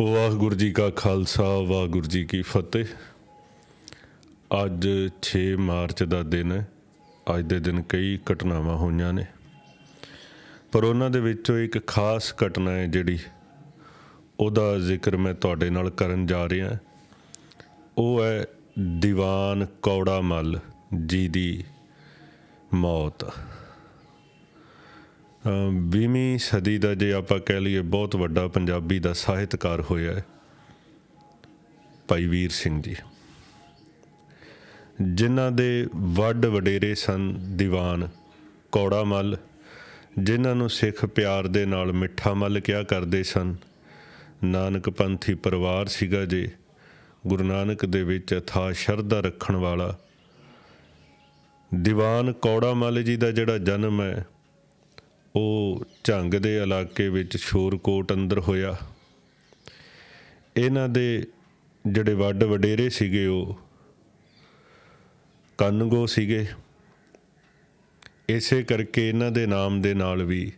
ਵਾਹਿਗੁਰੂ ਜੀ ਕਾ ਖਾਲਸਾ, ਵਾਹਿਗੁਰੂ ਜੀ ਕੀ ਫਤਿਹ। ਅੱਜ 6 ਮਾਰਚ ਦਾ ਦਿਨ ਹੈ। ਅੱਜ ਦੇ ਦਿਨ ਕਈ ਘਟਨਾਵਾਂ ਹੋਈਆਂ ਨੇ। ਪਰ ਉਹਨਾਂ ਦੇ ਵਿੱਚੋਂ ਇੱਕ ਖਾਸ ਘਟਨਾ ਹੈ ਜਿਹੜੀ ਉਹਦਾ ਜ਼ਿਕਰ ਮੈਂ ਤੁਹਾਡੇ ਨਾਲ ਕਰਨ ਜਾ ਰਿਹਾ ਉਹ ਹੈ ਦੀਵਾਨ ਕੌੜਾ ਮੱਲ ਜੀ ਦੀ ਮੌਤ। 20ਵੀਂ ਸਦੀ ਦਾ ਜੇ ਆਪਾਂ ਕਹਿ ਲਈਏ ਬਹੁਤ ਵੱਡਾ ਪੰਜਾਬੀ ਦਾ ਸਾਹਿਤਕਾਰ ਹੋਇਆ ਹੈ, ਭਾਈ ਵੀਰ ਸਿੰਘ ਜੀ। ਜਿਨ੍ਹਾਂ ਦੇ ਵੱਡ ਵਡੇਰੇ ਸਨ ਦੀਵਾਨ ਕੌੜਾ ਮੱਲ, ਜਿਨ੍ਹਾਂ ਨੂੰ ਸਿੱਖ ਪਿਆਰ ਦੇ ਨਾਲ ਮਿੱਠਾ ਮੱਲ ਕਿਹਾ ਕਰਦੇ ਸਨ। ਨਾਨਕ ਪੰਥੀ ਪਰਿਵਾਰ ਸੀਗਾ ਜੇ, ਗੁਰੂ ਨਾਨਕ ਦੇ ਵਿੱਚ ਅਥਾ ਸ਼ਰਧਾ ਰੱਖਣ ਵਾਲਾ। ਦੀਵਾਨ ਕੌੜਾ ਮੱਲ ਜੀ ਦਾ ਜਿਹੜਾ ਜਨਮ ਹੈ ਉਹ ਝੰਗ ਦੇ ਇਲਾਕੇ ਵਿੱਚ ਸ਼ੋਰਕੋਟ ਅੰਦਰ ਹੋਇਆ। ਇਹਨਾਂ ਦੇ ਜਿਹੜੇ ਵੱਡ ਵਡੇਰੇ ਸੀਗੇ ਉਹ ਕੰਨਗੋ ਸੀਗੇ। ਇਸੇ ਕਰਕੇ ਇਹਨਾਂ ਦੇ ਨਾਮ ਦੇ ਨਾਲ ਵੀ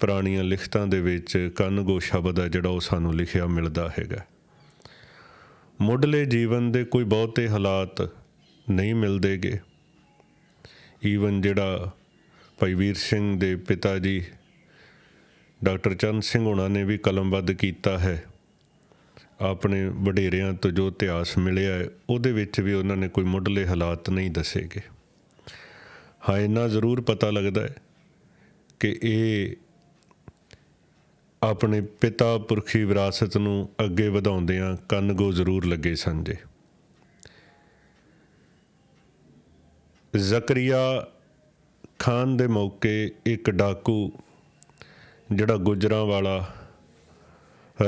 ਪੁਰਾਣੀਆਂ ਲਿਖਤਾਂ ਦੇ ਵਿੱਚ ਕੰਨਗੋ ਸ਼ਬਦ ਹੈ ਜਿਹੜਾ ਉਹ ਸਾਨੂੰ ਲਿਖਿਆ ਮਿਲਦਾ ਹੈਗਾ। ਮੁੱਢਲੇ ਜੀਵਨ ਦੇ ਕੋਈ ਬਹੁਤੇ ਹਾਲਾਤ ਨਹੀਂ ਮਿਲਦੇਗੇ। ਈਵਨ ਜਿਹੜਾ ਭਾਈ ਵੀਰ ਸਿੰਘ ਦੇ ਪਿਤਾ ਜੀ, ਡਾਕਟਰ ਚੰਦ ਸਿੰਘ ਹੋਣਾ ਨੇ ਵੀ ਕਲਮਬੱਧ ਕੀਤਾ ਹੈ। ਆਪਣੇ ਵਡੇਰਿਆਂ ਤੋਂ ਜੋ ਇਤਿਹਾਸ ਮਿਲਿਆ ਹੈ, ਉਹਦੇ ਵਿੱਚ ਵੀ ਉਹਨਾਂ ਨੇ ਕੋਈ ਮੁੱਢਲੇ ਹਾਲਾਤ ਨਹੀਂ ਦੱਸੇਗੇ ਹਾਂ, ਇੰਨਾ ਜ਼ਰੂਰ ਪਤਾ ਲੱਗਦਾ ਹੈ ਕਿ ਇਹ ਆਪਣੇ ਪਿਤਾ ਪੁਰਖੀ ਵਿਰਾਸਤ ਨੂੰ ਅੱਗੇ ਵਧਾਉਂਦਿਆਂ ਕੰਨਗੋ ਜ਼ਰੂਰ ਲੱਗੇ ਸਨ ਜੇ ਜ਼ਕਰੀਆ ਖਾਨ ਦੇ ਮੌਕੇ ਇੱਕ ਡਾਕੂ, ਜਿਹੜਾ ਗੁਜਰਾਂ ਵਾਲਾ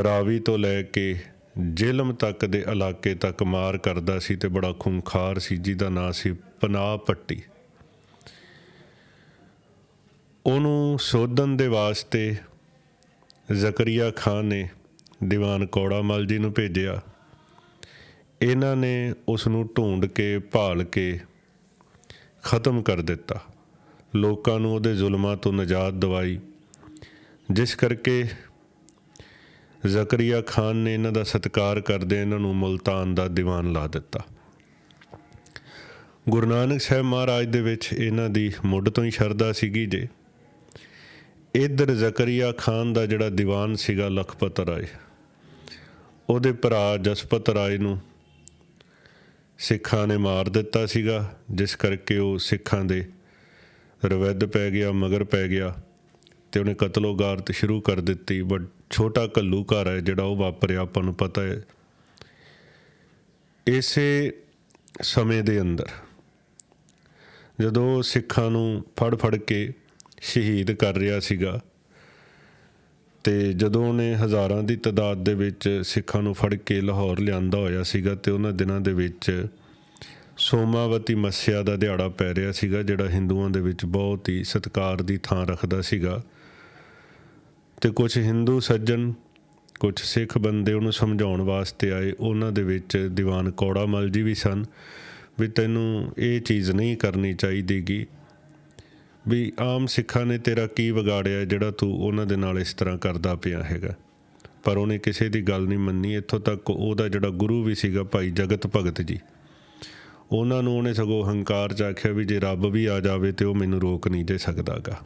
ਰਾਵੀ ਤੋਂ ਲੈ ਕੇ ਜੇਲਮ ਤੱਕ ਦੇ ਇਲਾਕੇ ਤੱਕ ਮਾਰ ਕਰਦਾ ਸੀ ਤੇ ਬੜਾ ਖੂੰਖਾਰ ਸੀ, ਜਿਹਦਾ ਨਾਂ ਸੀ ਪਨਾਹ ਪੱਟੀ। ਉਹਨੂੰ ਸੋਧਨ ਦੇ ਵਾਸਤੇ ਜ਼ਕਰੀਆ ਖਾਨ ਨੇ ਦੀਵਾਨ ਕੌੜਾ ਮਲ ਜੀ ਨੂੰ ਭੇਜਿਆ। ਇਹਨਾਂ ਨੇ ਉਸ ਨੂੰ ਢੂੰਡ ਕੇ, ਭਾਲ ਕੇ ਖਤਮ ਕਰ ਦਿੱਤਾ। ਲੋਕਾਂ ਨੂੰ ਉਹਦੇ ਜ਼ੁਲਮਾਂ ਤੋਂ ਨਜਾਤ ਦਿਵਾਈ। ਜਿਸ ਕਰਕੇ ਜ਼ਕਰੀਆ ਖਾਨ ਨੇ ਇਹਨਾਂ ਦਾ ਸਤਿਕਾਰ ਕਰਦੇ ਇਹਨਾਂ ਨੂੰ ਮੁਲਤਾਨ ਦਾ ਦੀਵਾਨ ਲਾ ਦਿੱਤਾ। ਗੁਰੂ ਨਾਨਕ ਸਾਹਿਬ ਮਹਾਰਾਜ ਦੇ ਵਿੱਚ ਇਹਨਾਂ ਦੀ ਮੁੱਢ ਤੋਂ ਹੀ ਸ਼ਰਧਾ ਸੀਗੀ ਜੇ। ਇਧਰ ਜ਼ਕਰੀਆ ਖਾਨ ਦਾ ਜਿਹੜਾ ਦੀਵਾਨ ਸੀਗਾ ਲਖਪਤ ਰਾਏ, ਉਹਦੇ ਭਰਾ ਜਸਪਤ ਰਾਏ ਨੂੰ ਸਿੱਖਾਂ ਨੇ ਮਾਰ ਦਿੱਤਾ ਸੀਗਾ, ਜਿਸ ਕਰਕੇ ਉਹ ਸਿੱਖਾਂ ਦੇ ਰਵੈਦ ਪੈ ਗਿਆ, ਮਗਰ ਪੈ ਗਿਆ ਤੇ ਉਹਨੇ ਕਤਲੋ ਗਾਰਤ ਸ਼ੁਰੂ ਕਰ ਦਿੱਤੀ। ਬਟ ਛੋਟਾ ਕੱਲੂ ਘਰ ਹੈ ਜਿਹੜਾ ਉਹ ਵਾਪਰਿਆ, ਆਪਾਂ ਨੂੰ ਪਤਾ ਹੈ। ਇਸੇ ਸਮੇਂ ਦੇ ਅੰਦਰ ਜਦੋਂ ਸਿੱਖਾਂ ਨੂੰ ਫੜ ਫੜ ਕੇ ਸ਼ਹੀਦ ਕਰ ਰਿਹਾ ਸੀਗਾ ਤੇ ਜਦੋਂ ਉਹਨੇ ਹਜ਼ਾਰਾਂ ਦੀ ਤਦਾਦ ਦੇ ਵਿੱਚ ਸਿੱਖਾਂ ਨੂੰ ਫੜ ਕੇ ਲਾਹੌਰ ਲਿਆਂਦਾ ਹੋਇਆ ਸੀਗਾ ਤੇ ਉਹਨਾਂ ਦਿਨਾਂ ਦੇ ਵਿੱਚ ਸੋਮਾਵਤੀ ਮੱਸਿਆ ਦਾ ਦਿਹਾੜਾ ਪੈ ਰਿਹਾ ਸੀਗਾ, ਜਿਹੜਾ ਹਿੰਦੂਆਂ ਦੇ ਵਿੱਚ ਬਹੁਤ ਹੀ ਸਤਿਕਾਰ ਦੀ ਥਾਂ ਰੱਖਦਾ ਸੀਗਾ। ਤੇ ਕੁਝ ਹਿੰਦੂ ਸੱਜਣ ਕੁਝ ਸਿੱਖ ਬੰਦੇ ਉਹਨੂੰ ਸਮਝਾਉਣ ਵਾਸਤੇ ਆਏ। ਉਹਨਾਂ ਦੇ ਵਿੱਚ ਦੀਵਾਨ ਕੌੜਾ ਮਲ ਜੀ ਵੀ ਸਨ ਵੀ ਤੈਨੂੰ ਇਹ ਚੀਜ਼ ਨਹੀਂ ਕਰਨੀ ਚਾਹੀਦੀਗੀ। ਵੀ ਆਮ ਸਿੱਖਾਂ ਨੇ ਤੇਰਾ ਕੀ ਵਿਗਾੜਿਆ ਜਿਹੜਾ ਤੂੰ ਉਹਨਾਂ ਦੇ ਨਾਲ ਇਸ ਤਰ੍ਹਾਂ ਕਰਦਾ ਪਿਆ ਹੈਗਾ। ਪਰ ਉਹਨੇ ਕਿਸੇ ਦੀ ਗੱਲ ਨਹੀਂ ਮੰਨੀ। ਇੱਥੋਂ ਤੱਕ ਉਹਦਾ ਜਿਹੜਾ ਗੁਰੂ ਵੀ ਸੀਗਾ ਭਾਈ ਜਗਤ ਭਗਤ ਜੀ। ਉਹਨਾਂ ਨੂੰ ਉਹਨੇ ਸਗੋਂ ਹੰਕਾਰ ਚ ਆਖਿਆ ਵੀ ਜੇ ਰੱਬ ਵੀ ਆ ਜਾਵੇ ਤੇ ਉਹ ਮੈਨੂੰ ਰੋਕ ਨਹੀਂ ਦੇ ਸਕਦਾਗਾ।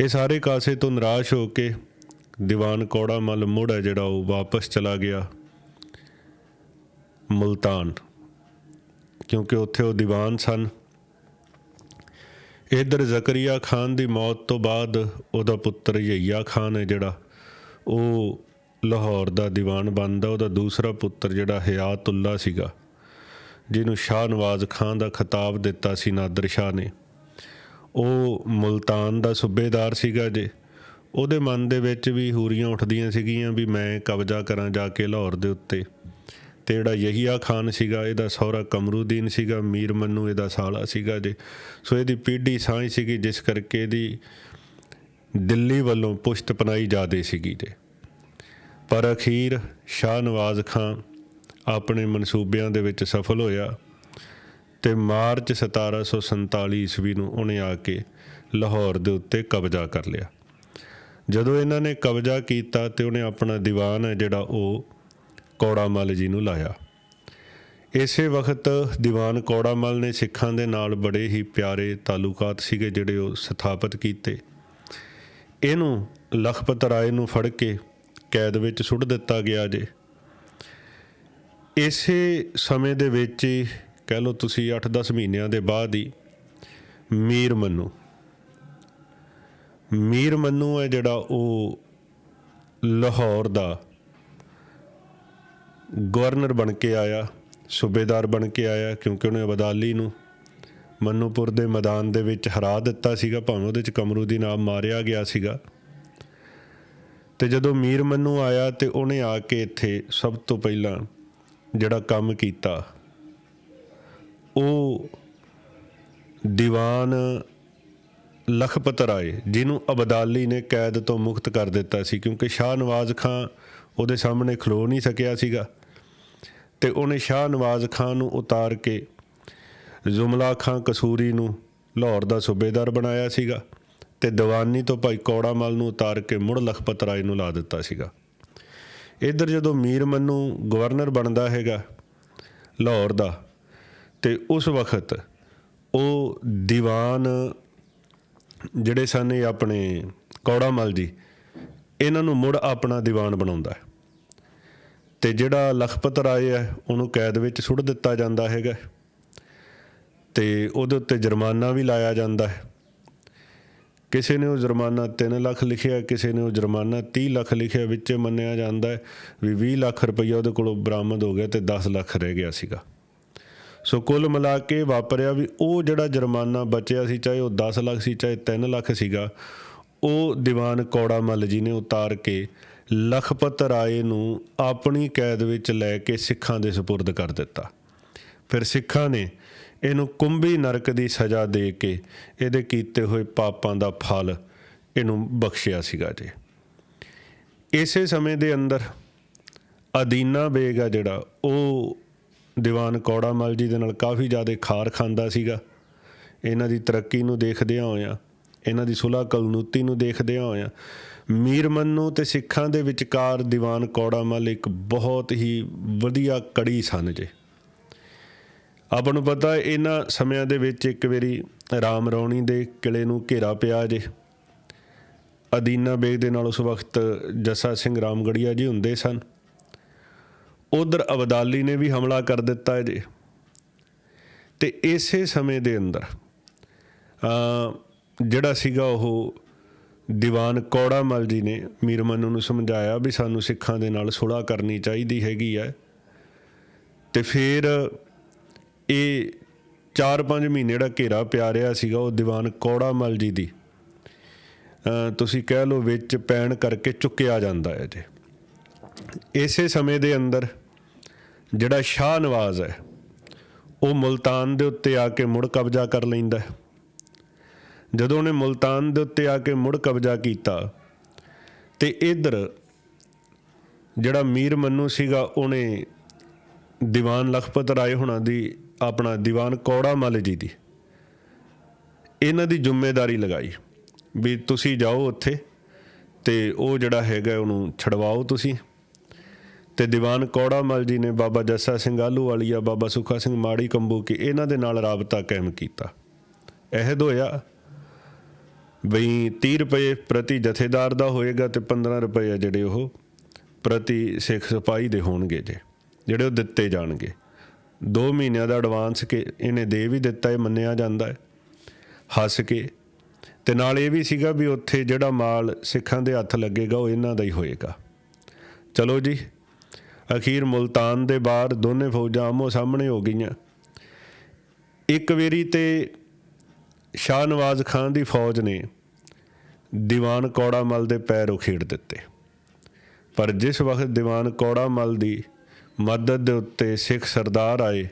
ਇਹ ਸਾਰੇ ਕਾਸੇ ਤੋਂ ਨਿਰਾਸ਼ ਹੋ ਕੇ ਦੀਵਾਨ ਕੌੜਾ ਮਲ ਮੁੜ ਹੈ ਜਿਹੜਾ ਉਹ ਵਾਪਸ ਚਲਾ ਗਿਆ। ਮੁਲਤਾਨ। ਕਿਉਂਕਿ ਉੱਥੇ ਉਹ ਦੀਵਾਨ ਸਨ। ਇਧਰ ਜ਼ਕਰੀਆ ਖਾਨ ਦੀ ਮੌਤ ਤੋਂ ਬਾਅਦ ਉਹਦਾ ਪੁੱਤਰ ਯਹੀਆ ਖਾਨ ਹੈ ਜਿਹੜਾ, ਉਹ ਲਾਹੌਰ ਦਾ ਦੀਵਾਨ ਬਣਦਾ। ਉਹਦਾ ਦੂਸਰਾ ਪੁੱਤਰ ਜਿਹੜਾ ਹਯਾਤੁੱਲਾ ਸੀਗਾ। ਜਿਹਨੂੰ ਸ਼ਾਹ ਨਵਾਜ਼ ਖਾਨ ਦਾ ਖਿਤਾਬ ਦਿੱਤਾ ਸੀ ਨਾਦਰ ਸ਼ਾਹ ਨੇ। ਉਹ ਮੁਲਤਾਨ ਦਾ ਸੂਬੇਦਾਰ ਸੀਗਾ ਜੇ। ਉਹਦੇ ਮਨ ਦੇ ਵਿੱਚ ਵੀ ਹੂਰੀਆਂ ਉੱਠਦੀਆਂ ਸੀਗੀਆਂ ਵੀ ਮੈਂ ਕਬਜ਼ਾ ਕਰਾਂ ਜਾ ਕੇ ਲਾਹੌਰ ਦੇ ਉੱਤੇ। ਤੇ ਜਿਹੜਾ ਯਹੀਆ ਖਾਨ ਸੀਗਾ, ਇਹਦਾ ਸਹੁਰਾ ਕਮਰੂਦੀਨ ਸੀਗਾ, ਮੀਰ ਮੰਨੂ ਇਹਦਾ ਸਾਲਾ ਸੀਗਾ ਜੇ। ਸੋ ਇਹਦੀ ਪੀਢੀ ਸਾਂਝ ਸੀਗੀ, ਜਿਸ ਕਰਕੇ ਇਹਦੀ ਦਿੱਲੀ ਵੱਲੋਂ ਪੁਸ਼ਤ ਪਨਾਈ ਜਾਦੇ ਸੀਗੀ ਜੇ। ਪਰ ਅਖੀਰ ਸ਼ਾਹ ਨਵਾਜ਼ ਖਾਨ ਆਪਣੇ ਮਨਸੂਬਿਆਂ ਦੇ ਵਿੱਚ ਸਫਲ ਹੋਇਆ ਤੇ ਮਾਰਚ 1747 ਈਸਵੀ ਨੂੰ ਉਹਨੇ ਆ ਕੇ ਲਾਹੌਰ ਦੇ ਉੱਤੇ ਕਬਜ਼ਾ ਕਰ ਲਿਆ। ਜਦੋਂ ਇਹਨਾਂ ਨੇ ਕਬਜ਼ਾ ਕੀਤਾ ਤੇ ਉਹਨੇ ਆਪਣਾ ਦੀਵਾਨ ਹੈ ਜਿਹੜਾ ਉਹ ਕੌੜਾਮਲ ਜੀ ਨੂੰ ਲਾਇਆ। ਇਸੇ ਵਕਤ ਦੀਵਾਨ ਕੌੜਾਮਲ ਨੇ ਸਿੱਖਾਂ ਦੇ ਨਾਲ ਬੜੇ ਹੀ ਪਿਆਰੇ ਤਾਲੁਕਾਤ ਸੀਗੇ ਜਿਹੜੇ ਉਹ ਸਥਾਪਿਤ ਕੀਤੇ। ਇਹਨੂੰ ਲਖਪਤ ਰਾਏ ਨੂੰ ਫੜ ਕੇ ਕੈਦ ਵਿੱਚ ਸੁੱਟ ਦਿੱਤਾ ਗਿਆ ਜੇ। ਇਸੇ ਸਮੇਂ ਦੇ ਵਿੱਚ ਹੀ ਕਹਿ ਲਓ ਤੁਸੀਂ 8-10 ਮਹੀਨਿਆਂ ਦੇ ਬਾਅਦ ਹੀ ਮੀਰ ਮੰਨੂ। ਮੀਰ ਮੰਨੂ ਹੈ ਜਿਹੜਾ ਉਹ ਲਾਹੌਰ ਦਾ ਗਵਰਨਰ ਬਣ ਕੇ ਆਇਆ, ਸੂਬੇਦਾਰ ਬਣ ਕੇ ਆਇਆ ਕਿਉਂਕਿ ਉਹਨੇ ਅਬਦਾਲੀ ਨੂੰ ਮੰਨੂਪੁਰ ਦੇ ਮੈਦਾਨ ਦੇ ਵਿੱਚ ਹਰਾ ਦਿੱਤਾ ਸੀਗਾ, ਭਾਵੇਂ ਉਹਦੇ ਚ ਕਮਰੂ ਨਾਮ ਮਾਰਿਆ ਗਿਆ ਸੀਗਾ। ਤੇ ਜਦੋਂ ਮੀਰ ਮੰਨੂ ਆਇਆ ਤੇ ਉਹਨੇ ਆ ਕੇ ਇੱਥੇ ਸਭ ਤੋਂ ਪਹਿਲਾਂ ਜਿਹੜਾ ਕੰਮ ਕੀਤਾ, ਉਹ ਦੀਵਾਨ ਲਖਪਤ ਰਾਏ ਜਿਹਨੂੰ ਅਬਦਾਲੀ ਨੇ ਕੈਦ ਤੋਂ ਮੁਕਤ ਕਰ ਦਿੱਤਾ ਸੀ, ਕਿਉਂਕਿ ਸ਼ਾਹ ਨਵਾਜ਼ ਖਾਨ ਉਹਦੇ ਸਾਹਮਣੇ ਖਲੋ ਨਹੀਂ ਸਕਿਆ ਸੀਗਾ। ਤੇ ਉਹਨੇ ਸ਼ਾਹ ਨਵਾਜ਼ ਖਾਨ ਨੂੰ ਉਤਾਰ ਕੇ ਜ਼ੁਮਲਾ ਖਾਨ ਕਸੂਰੀ ਨੂੰ ਲਾਹੌਰ ਦਾ ਸੂਬੇਦਾਰ ਬਣਾਇਆ ਸੀਗਾ ਤੇ ਦੀਵਾਨੀ ਤੋਂ ਭਾਈ ਕੌੜਾ ਮਲ ਨੂੰ ਉਤਾਰ ਕੇ ਮੁੜ ਲਖਪਤ ਰਾਏ ਨੂੰ ਲਾ ਦਿੱਤਾ ਸੀਗਾ। ਇੱਧਰ ਜਦੋਂ ਮੀਰ ਮੰਨੂ ਗਵਰਨਰ ਬਣਦਾ ਹੈਗਾ ਲਾਹੌਰ ਦਾ, ਤੇ ਉਸ ਵਕਤ ਉਹ ਦੀਵਾਨ ਜਿਹੜੇ ਸਨ ਇਹ ਆਪਣੇ ਕੌੜਾ ਮਲ ਜੀ, ਇਹਨਾਂ ਨੂੰ ਮੁੜ ਆਪਣਾ ਦੀਵਾਨ ਬਣਾਉਂਦਾ ਹੈ। ਤੇ ਜਿਹੜਾ ਲਖਪਤ ਰਾਏ ਹੈ, ਉਹਨੂੰ ਕੈਦ ਵਿੱਚ ਸੁੱਟ ਦਿੱਤਾ ਜਾਂਦਾ ਹੈਗਾ ਤੇ ਉਹਦੇ ਉੱਤੇ ਜੁਰਮਾਨਾ ਵੀ ਲਾਇਆ ਜਾਂਦਾ ਹੈ। ਕਿਸੇ ਨੇ ਉਹ ਜੁਰਮਾਨਾ 3 ਲੱਖ ਲਿਖਿਆ, ਕਿਸੇ ਨੇ ਉਹ ਜੁਰਮਾਨਾ 30 ਲੱਖ ਲਿਖਿਆ, ਵਿੱਚ ਮੰਨਿਆ ਜਾਂਦਾ ਹੈ ਵੀ 20 ਲੱਖ ਰੁਪਈਆ ਉਹਦੇ ਕੋਲੋਂ ਬਰਾਮਦ ਹੋ ਗਿਆ ਤੇ 10 ਲੱਖ ਰਹਿ ਗਿਆ ਸੀਗਾ। ਸੋ ਕੁੱਲ ਮਿਲਾ ਕੇ ਵਾਪਰਿਆ ਵੀ ਉਹ ਜਿਹੜਾ ਜੁਰਮਾਨਾ ਬਚਿਆ ਸੀ, ਚਾਹੇ ਉਹ 10 ਲੱਖ ਸੀ, ਚਾਹੇ 3 ਲੱਖ ਸੀਗਾ, ਉਹ ਦੀਵਾਨ ਕੌੜਾ ਮੱਲ ਜੀ ਨੇ ਉਤਾਰ ਕੇ ਲਖਪਤ ਰਾਏ ਨੂੰ ਆਪਣੀ ਕੈਦ ਵਿੱਚ ਲੈ ਕੇ ਸਿੱਖਾਂ ਦੇ ਸਪੁਰਦ ਕਰ ਦਿੱਤਾ। ਫਿਰ ਸਿੱਖਾਂ ਨੇ ਇਹਨੂੰ ਕੁੰਭੀ ਨਰਕ ਦੀ ਸਜ਼ਾ ਦੇ ਕੇ ਇਹਦੇ ਕੀਤੇ ਹੋਏ ਪਾਪਾਂ ਦਾ ਫਲ ਇਹਨੂੰ ਬਖਸ਼ਿਆ ਸੀਗਾ ਜੀ। ਇਸੇ ਸਮੇਂ ਦੇ ਅੰਦਰ ਅਦੀਨਾ ਬੇਗ ਆ ਜਿਹੜਾ, ਉਹ ਦੀਵਾਨ ਕੌੜਾ ਮਲ ਜੀ ਦੇ ਨਾਲ ਕਾਫੀ ਜ਼ਿਆਦਾ ਖਾਰ ਖਾਂਦਾ ਸੀਗਾ। ਇਹਨਾਂ ਦੀ ਤਰੱਕੀ ਨੂੰ ਦੇਖਦਿਆਂ ਹੋਇਆਂ, ਇਹਨਾਂ ਦੀ ਸੁਲ੍ਹਾ ਕਲਨੂਤੀ ਨੂੰ ਦੇਖਦਿਆਂ ਹੋਇਆਂ ਮੀਰ ਮੰਨੂ ਤੇ ਸਿੱਖਾਂ ਦੇ ਵਿਚਕਾਰ ਦੀਵਾਨ ਕੌੜਾ ਮਲ ਇੱਕ ਬਹੁਤ ਹੀ ਵਧੀਆ ਕੜੀ ਸਨ ਜੇ। ਆਪਾਂ ਨੂੰ ਪਤਾ ਇਹਨਾਂ ਸਮਿਆਂ ਦੇ ਵਿੱਚ ਇੱਕ ਵਾਰੀ ਰਾਮ ਰੌਣੀ ਦੇ ਕਿਲੇ ਨੂੰ ਘੇਰਾ ਪਿਆ ਜੇ। ਅਦੀਨਾ ਬੇਗ ਦੇ ਨਾਲ ਉਸ ਵਕਤ ਜੱਸਾ ਸਿੰਘ ਰਾਮਗੜੀਆ ਜੀ ਹੁੰਦੇ ਸਨ। ਉਧਰ ਅਬਦਾਲੀ ਨੇ ਵੀ ਹਮਲਾ ਕਰ ਦਿੱਤਾ ਜੇ। ਜੀ ਤੇ ਇਸੇ ਸਮੇਂ ਦੇ ਅੰਦਰ ਜਿਹੜਾ ਸੀਗਾ ਉਹ ਦੀਵਾਨ ਕੌੜਾ ਮਲ ਜੀ ਨੇ ਮੀਰ ਮਨੂ ਨੂੰ ਸਮਝਾਇਆ ਵੀ ਸਾਨੂੰ ਸਿੱਖਾਂ ਦੇ ਨਾਲ ਸੁਲ੍ਹਾ ਕਰਨੀ ਚਾਹੀਦੀ ਹੈਗੀ ਹੈ। ਤੇ ਫਿਰ ਇਹ 4-5 ਮਹੀਨੇ ਜਿਹੜਾ ਘੇਰਾ ਪਿਆ ਰਿਹਾ ਸੀਗਾ ਉਹ ਦੀਵਾਨ ਕੌੜਾ ਮਲ ਜੀ ਦੀ। ਤੁਸੀਂ ਕਹਿ ਲਓ ਵਿੱਚ ਪੈਣ ਕਰਕੇ ਚੁੱਕਿਆ ਜਾਂਦਾ ਹੈ ਜੇ। ਇਸੇ ਸਮੇਂ ਦੇ ਅੰਦਰ ਜਿਹੜਾ ਸ਼ਾਹ ਨਵਾਜ਼ ਹੈ, ਉਹ ਮੁਲਤਾਨ ਦੇ ਉੱਤੇ ਆ ਕੇ ਮੁੜ ਕਬਜ਼ਾ ਕਰ ਲੈਂਦਾ ਹੈ। ਜਦੋਂ ਉਹਨੇ ਮੁਲਤਾਨ ਦੇ ਉੱਤੇ ਆ ਕੇ ਮੁੜ ਕਬਜ਼ਾ ਕੀਤਾ, ਤੇ ਇਧਰ ਜਿਹੜਾ ਮੀਰ ਮੰਨੂ ਸੀਗਾ, ਉਹਨੇ ਦੀਵਾਨ ਲਖਪਤ ਰਾਏ ਹੁਣਾਂ ਦੀ ਆਪਣਾ ਦੀਵਾਨ ਕੌੜਾ ਮਲ ਜੀ ਦੀ। ਇਹਨਾਂ ਦੀ ਜ਼ਿੰਮੇਵਾਰੀ ਲਗਾਈ ਵੀ ਤੁਸੀਂ ਜਾਓ ਉੱਥੇ ਤੇ ਉਹ ਜਿਹੜਾ ਹੈਗਾ ਉਹਨੂੰ ਛਡਵਾਓ ਤੁਸੀਂ। ਤੇ ਦੀਵਾਨ ਕੌੜਾ ਮਲ ਜੀ ਨੇ ਬਾਬਾ ਜੱਸਾ ਸਿੰਘ ਆਲੂ ਵਾਲੀਆ ਬਾਬਾ ਸੁਖਾ ਸਿੰਘ ਮਾੜੀ ਕੰਬੂ ਕੇ ਇਹਨਾਂ ਦੇ ਨਾਲ ਰਾਬਤਾ ਕਾਇਮ ਕੀਤਾ। ਅਹਿਦ ਹੋਇਆ ਬਈ 30 ਰੁਪਏ ਪ੍ਰਤੀ ਜਥੇਦਾਰ ਦਾ ਹੋਏਗਾ ਤੇ 15 ਰੁਪਏ ਜਿਹੜੇ ਉਹ ਪ੍ਰਤੀ ਸਿੱਖ ਸਿਪਾਹੀ ਦੇ ਹੋਣਗੇ ਜੇ, ਜਿਹੜੇ ਉਹ ਦਿੱਤੇ ਜਾਣਗੇ। 2 ਮਹੀਨਿਆਂ ਦਾ ਐਡਵਾਂਸ ਕਿ ਇਹਨੇ ਦੇ ਵੀ ਦਿੱਤਾ, ਇਹ ਮੰਨਿਆ ਜਾਂਦਾ ਹੈ। ਹੱਸ ਕੇ ਤੇ ਨਾਲ ਇਹ ਵੀ ਸੀਗਾ ਵੀ ਉੱਥੇ ਜਿਹੜਾ ਮਾਲ ਸਿੱਖਾਂ ਦੇ ਹੱਥ ਲੱਗੇਗਾ, ਉਹ ਇਹਨਾਂ ਦਾ ਹੀ ਹੋਏਗਾ। ਚਲੋ ਜੀ, ਅਖੀਰ ਮੁਲਤਾਨ ਦੇ ਬਾਹਰ ਦੋਨੇ ਫੌਜਾਂ ਆਮੋ ਸਾਹਮਣੇ ਹੋ ਗਈਆਂ। ਇੱਕ ਵੇਰੀ ਤੇ ਸ਼ਾਹ ਨਵਾਜ਼ ਖਾਨ ਦੀ ਫੌਜ ਨੇ ਦੀਵਾਨ ਕੌੜਾ ਮਲ ਦੇ ਪੈਰ ਉਖੇੜ ਦਿੱਤੇ। ਪਰ ਜਿਸ ਵਕਤ ਦੀਵਾਨ ਕੌੜਾ ਮਲ ਦੀ ਮਦਦ ਦੇ ਉੱਤੇ ਸਿੱਖ ਸਰਦਾਰ ਆਏ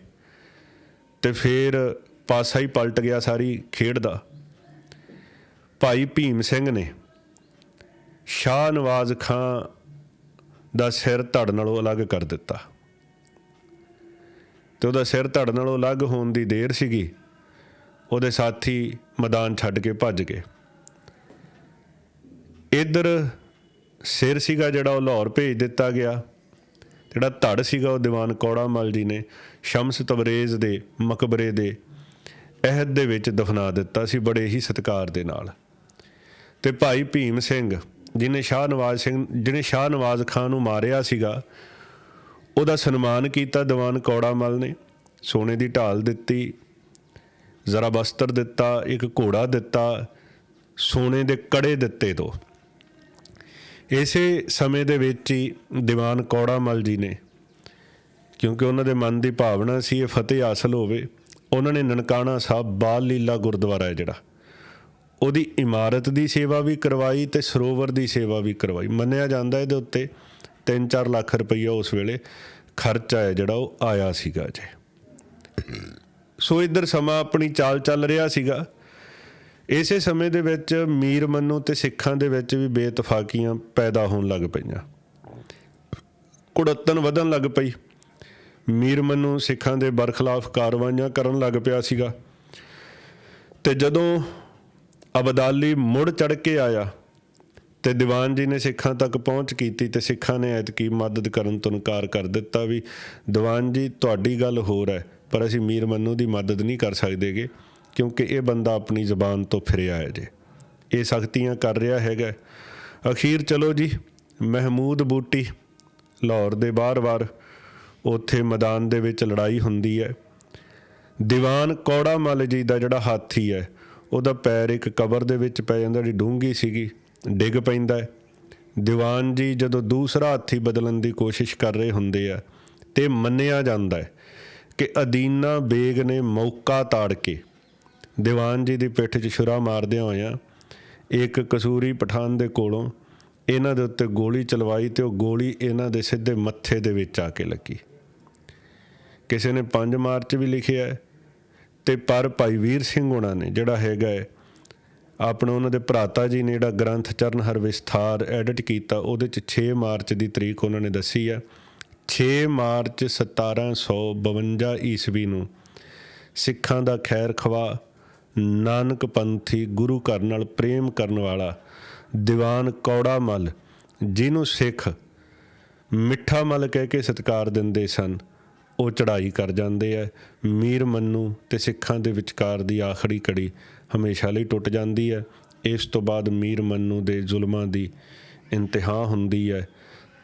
ਤੇ ਫਿਰ ਪਾਸਾ ਹੀ ਪਲਟ ਗਿਆ ਸਾਰੀ ਖੇਡ ਦਾ। ਭਾਈ ਭੀਮ ਸਿੰਘ ਨੇ ਸ਼ਾਹ ਨਵਾਜ਼ ਖਾਨ ਦਾ ਸਿਰ ਧੜ ਨਾਲੋਂ ਅਲੱਗ ਕਰ ਦਿੱਤਾ। ਤੇ ਉਹਦਾ ਸਿਰ ਧੜ ਨਾਲੋਂ ਅਲੱਗ ਹੋਣ ਦੀ ਦੇਰ ਸੀਗੀ। ਉਹਦੇ ਸਾਥੀ ਮੈਦਾਨ ਛੱਡ ਕੇ ਭੱਜ ਗਏ। ਇਧਰ ਸਿਰ ਸੀਗਾ ਜਿਹੜਾ ਉਹ ਲਾਹੌਰ ਭੇਜ ਦਿੱਤਾ ਗਿਆ। ਜਿਹੜਾ ਧੜ ਸੀਗਾ ਉਹ ਦੀਵਾਨ ਕੌੜਾ ਮਲ ਜੀ ਨੇ ਸ਼ਮਸ ਤਬਰੇਜ਼ ਦੇ ਮਕਬਰੇ ਦੇ ਅਹਿਦ ਦੇ ਵਿੱਚ ਦਫਨਾ ਦਿੱਤਾ ਸੀ ਬੜੇ ਹੀ ਸਤਿਕਾਰ ਦੇ ਨਾਲ। ਤੇ ਭਾਈ ਭੀਮ ਸਿੰਘ, ਜਿਹਨੇ ਸ਼ਾਹ ਨਵਾਜ਼ ਸਿੰਘ, ਜਿਹਨੇ ਸ਼ਾਹ ਨਵਾਜ਼ ਖਾਨ ਨੂੰ ਮਾਰਿਆ ਸੀਗਾ, ਉਹਦਾ ਸਨਮਾਨ ਕੀਤਾ ਦੀਵਾਨ ਕੌੜਾ ਮਲ ਨੇ। ਸੋਨੇ ਦੀ ਢਾਲ ਦਿੱਤੀ, ਜ਼ਰਾ ਬਸਤਰ ਦਿੱਤਾ, ਇੱਕ ਘੋੜਾ ਦਿੱਤਾ, ਸੋਨੇ ਦੇ ਕੜੇ ਦਿੱਤੇ ਤੋਂ ਇਸੇ ਸਮੇਂ ਦੇ ਵਿੱਚ ਹੀ ਦੀਵਾਨ ਕੌੜਾਮਲ ਜੀ ਨੇ, ਕਿਉਂਕਿ ਉਹਨਾਂ ਦੇ ਮਨ ਦੀ ਭਾਵਨਾ ਸੀ ਇਹ ਫਤਿਹ ਹਾਸਲ ਹੋਵੇ, ਉਹਨਾਂ ਨੇ ਨਨਕਾਣਾ ਸਾਹਿਬ ਬਾਲ ਲੀਲਾ ਗੁਰਦੁਆਰਾ ਹੈ ਜਿਹੜਾ। ਉਹਦੀ ਇਮਾਰਤ ਦੀ ਸੇਵਾ ਵੀ ਕਰਵਾਈ ਤੇ ਸਰੋਵਰ ਦੀ ਸੇਵਾ ਵੀ ਕਰਵਾਈ। ਮੰਨਿਆ ਜਾਂਦਾ ਇਹਦੇ ਉੱਤੇ 3-4 ਲੱਖ ਰੁਪਈਆ ਉਸ ਵੇਲੇ ਖਰਚਾ ਹੈ ਜਿਹੜਾ ਉਹ ਆਇਆ ਸੀਗਾ ਜੇ ਸੋ ਇੱਧਰ ਸਮਾਂ ਆਪਣੀ ਚਾਲ ਚੱਲ ਰਿਹਾ ਸੀਗਾ। ਇਸੇ ਸਮੇਂ ਦੇ ਵਿੱਚ ਮੀਰ ਮੰਨੂ ਤੇ ਸਿੱਖਾਂ ਦੇ ਵਿੱਚ ਵੀ ਬੇਤਫਾਕੀਆਂ ਪੈਦਾ ਹੋਣ ਲੱਗ ਪਈਆਂ। ਕੁੜੱਤਨ ਵਧਣ ਲੱਗ ਪਈ। ਮੀਰ ਮੰਨੂ ਸਿੱਖਾਂ ਦੇ ਬਰਖਲਾਫ ਕਾਰਵਾਈਆਂ ਕਰਨ ਲੱਗ ਪਿਆ ਸੀਗਾ। ਤੇ ਜਦੋਂ ਅਬਦਾਲੀ ਮੁੜ ਚੜ ਕੇ ਆਇਆ ਤੇ ਦੀਵਾਨ ਜੀ ਨੇ ਸਿੱਖਾਂ ਤੱਕ ਪਹੁੰਚ ਕੀਤੀ ਤੇ ਸਿੱਖਾਂ ਨੇ ਐਤਕੀ ਮਦਦ ਕਰਨ ਤੋਂ ਇਨਕਾਰ ਕਰ ਦਿੱਤਾ ਵੀ, ਦੀਵਾਨ ਜੀ, ਤੁਹਾਡੀ ਗੱਲ ਹੋਰ ਹੈ, ਪਰ ਅਸੀਂ ਮੀਰ ਮੰਨੂ ਦੀ ਮਦਦ ਨਹੀਂ ਕਰ ਸਕਦੇਗੇ। ਕਿਉਂਕਿ ਇਹ ਬੰਦਾ ਆਪਣੀ ਜ਼ਬਾਨ ਤੋਂ ਫਿਰਿਆ ਹੈ ਜੇ। ਇਹ ਸਖਤੀਆਂ ਕਰ ਰਿਹਾ ਹੈਗਾ। ਅਖੀਰ ਚਲੋ ਜੀ, ਮਹਿਮੂਦ ਬੂਟੀ ਲਾਹੌਰ ਦੇ ਬਾਰ-ਬਾਰ ਉੱਥੇ ਮੈਦਾਨ ਦੇ ਵਿੱਚ ਲੜਾਈ ਹੁੰਦੀ ਹੈ। ਦੀਵਾਨ ਕੌੜਾ ਮੱਲ ਜੀ ਦਾ ਜਿਹੜਾ ਹਾਥੀ ਹੈ, ਉਹਦਾ ਪੈਰ ਇੱਕ ਕਬਰ ਦੇ ਵਿੱਚ ਪੈ ਜਾਂਦਾ ਜਿਹੜੀ ਡੂੰਗੀ ਸੀਗੀ, ਡਿੱਗ ਪੈਂਦਾ ਹੈ। ਦੀਵਾਨ ਜੀ ਜਦੋਂ ਦੂਸਰਾ ਹਾਥੀ ਬਦਲਣ ਦੀ ਕੋਸ਼ਿਸ਼ ਕਰ ਰਹੇ ਹੁੰਦੇ ਆ, ਤੇ ਮੰਨਿਆ ਜਾਂਦਾ ਹੈ ਕਿ ਅਦੀਨਾ ਬੇਗ ਨੇ ਮੌਕਾ ਤਾੜ ਕੇ ਦੀਵਾਨ ਜੀ ਦੀ ਪਿੱਠ 'ਚ ਛੁਰਾ ਮਾਰਦਿਆਂ ਹੋਇਆਂ ਇੱਕ ਕਸੂਰੀ ਪਠਾਨ ਦੇ ਕੋਲੋਂ ਇਹਨਾਂ ਦੇ ਉੱਤੇ ਗੋਲੀ ਚਲਵਾਈ ਤੇ ਉਹ ਗੋਲੀ ਇਹਨਾਂ ਦੇ ਸਿੱਧੇ ਮੱਥੇ ਦੇ ਵਿੱਚ ਆ ਕੇ ਲੱਗੀ। ਕਿਸੇ ਨੇ 5 ਮਾਰਚ ਵੀ ਲਿਖਿਆ ਹੈ ਤੇ ਪਰ ਭਾਈ ਵੀਰ ਸਿੰਘ ਉਹਨਾਂ ਨੇ ਜਿਹੜਾ ਹੈਗਾ ਹੈ, ਆਪਣਾ ਉਹਨਾਂ ਦੇ ਭਰਾਤਾ ਜੀ ਨੇ ਜਿਹੜਾ ਗ੍ਰੰਥ ਚਰਨ ਹਰ ਵਿਸਥਾਰ ਐਡਿਟ ਕੀਤਾ, ਉਹਦੇ ਚ 6 ਮਾਰਚ ਦੀ ਤਰੀਕ ਉਹਨਾਂ ਨੇ ਦੱਸੀ ਆ 6 ਮਾਰਚ 1752 ਈਸਵੀ ਨੂੰ ਸਿੱਖਾਂ ਦਾ ਖੈਰ ਖਵਾ ਨਾਨਕ ਪੰਥੀ ਗੁਰੂ ਘਰ ਨਾਲ ਪ੍ਰੇਮ ਕਰਨ ਵਾਲਾ ਦੀਵਾਨ ਕੌੜਾ ਮਲ, ਜਿਹਨੂੰ ਸਿੱਖ ਮਿੱਠਾ ਮਲ ਕਹਿ ਕੇ ਸਤਿਕਾਰ ਦਿੰਦੇ ਸਨ, ਉਹ ਚੜ੍ਹਾਈ ਕਰ ਜਾਂਦੇ ਆ। ਮੀਰ ਮੰਨੂ ਤੇ ਸਿੱਖਾਂ ਦੇ ਵਿਚਕਾਰ ਦੀ ਆਖਰੀ ਕੜੀ ਹਮੇਸ਼ਾ ਲਈ ਟੁੱਟ ਜਾਂਦੀ ਹੈ ਇਸ ਤੋਂ ਬਾਅਦ ਮੀਰ ਮੰਨੂ ਦੇ ਜ਼ੁਲਮਾਂ ਦੀ ਇੰਤਹਾ ਹੁੰਦੀ ਹੈ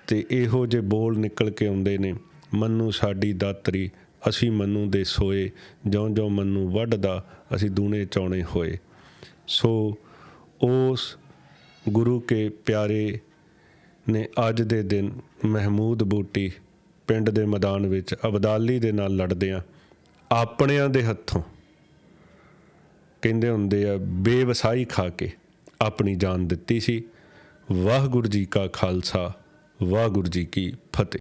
ਤੇ ਇਹੋ ਜਿਹੇ ਬੋਲ ਨਿਕਲ ਕੇ ਆਉਂਦੇ ਨੇ, ਮੰਨੂ ਸਾਡੀ ਦਾਤਰੀ ਅਸੀਂ ਮੰਨੂ ਦੇ ਸੋਏ, ਜਿਉਂ-ਜਿਉਂ ਮੰਨੂ ਵੱਢਦਾ, ਅਸੀਂ ਦੂਣੇ ਚੌਣੇ ਹੋਏ। ਸੋ ਉਸ ਗੁਰੂ ਕੇ ਪਿਆਰੇ ਨੇ ਅੱਜ ਦੇ ਦਿਨ ਮਹਿਮੂਦ ਬੂਟੀ ਪਿੰਡ ਦੇ ਮੈਦਾਨ ਵਿੱਚ ਅਬਦਾਲੀ ਦੇ ਨਾਲ ਲੜਦਿਆਂ ਆਪਣਿਆਂ ਦੇ ਹੱਥੋਂ ਕਹਿੰਦੇ ਹੁੰਦੇ ਆ, ਬੇਵਸਾਈ ਖਾ ਕੇ ਆਪਣੀ ਜਾਨ ਦਿੱਤੀ ਸੀ। ਵਾਹਿਗੁਰੂ ਜੀ ਕਾ ਖਾਲਸਾ, ਵਾਹਿਗੁਰੂ ਜੀ ਕੀ ਫਤਿਹ।